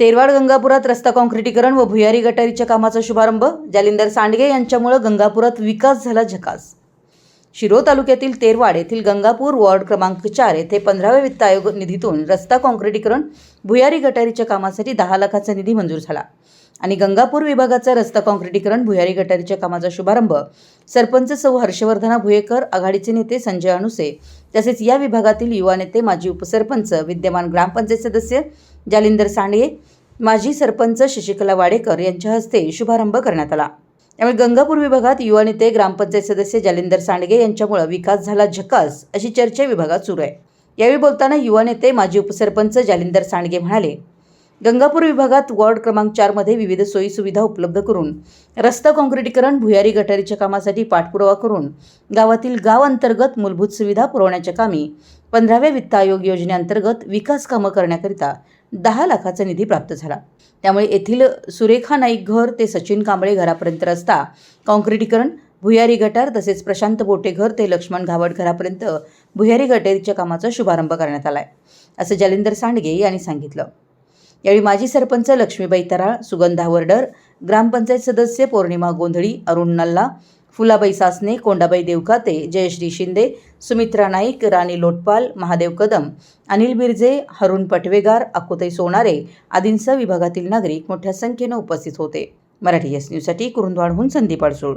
तेरवाड गंगापुरात रस्ता काँक्रिटीकरण व भुयारी गटारीच्या कामाचा शुभारंभ जालिंदर सांडगे यांच्यामुळं गंगापुरात विकास झाला झकास. शिरो तालुक्यातील तेरवाड येथील गंगापूर वॉर्ड क्रमांक चार येथे पंधराव्या वित्त आयोग निधीतून रस्ता काँक्रिटीकरण भुयारी गटारीच्या कामासाठी दहा लाखाचा निधी मंजूर झाला आणि गंगापूर विभागाचा रस्ता काँक्रिटीकरण भुयारी गटारीच्या कामाचा शुभारंभ सरपंच सौ हर्षवर्धना भुयेकर आघाडीचे नेते संजय अणुसे तसेच या विभागातील युवा नेते माजी उपसरपंच विद्यमान ग्रामपंचायत सदस्य जालिंदर सांडगे माजी सरपंच शशिकला वाडेकर यांच्या हस्ते शुभारंभ करण्यात आला. त्यामुळे गंगापूर विभागात युवा नेते ग्रामपंचायत सदस्य जालिंदर सांडगे यांच्यामुळे विकास झाला झकास अशी चर्चा विभागात सुरू आहे. यावेळी बोलताना युवा नेते माजी उपसरपंच जालिंदर सांडगे म्हणाले गंगापूर विभागात वॉर्ड क्रमांक चारमध्ये विविध सोयीसुविधा उपलब्ध करून रस्ता काँक्रिटीकरण भुयारी गटारीच्या कामासाठी पाठपुरावा करून गावातील गाव अंतर्गत मूलभूत सुविधा पुरवण्याच्या कामी पंधराव्या वित्त आयोग योजनेअंतर्गत विकास कामं करण्याकरिता दहा लाखाचा निधी प्राप्त झाला. त्यामुळे येथील सुरेखा नाईक घर ते सचिन कांबळे घरापर्यंत रस्ता काँक्रिटीकरण भुयारी गटार तसेच प्रशांत बोटे घर ते लक्ष्मण घावड घरापर्यंत भुयारी गटारीच्या कामाचा शुभारंभ करण्यात आला आहे असं जालिंदर सांडगे यांनी सांगितलं. यावेळी माजी सरपंच लक्ष्मीबाई तराळ सुगंधा वर्डर ग्रामपंचायत सदस्य पौर्णिमा गोंधळी अरुण नल्ला फुलाबाई सासने कोंडाबाई देवकाते जयश्री शिंदे सुमित्रा नाईक राणी लोटपाल महादेव कदम अनिल बिरजे हरुण पटवेगार अकुताई सोनारे आदींसह विभागातील नागरिक मोठ्या संख्येनं उपस्थित होते. मराठी एस न्यूजसाठी कुरुंदवाडहून संदीप अडसूळ.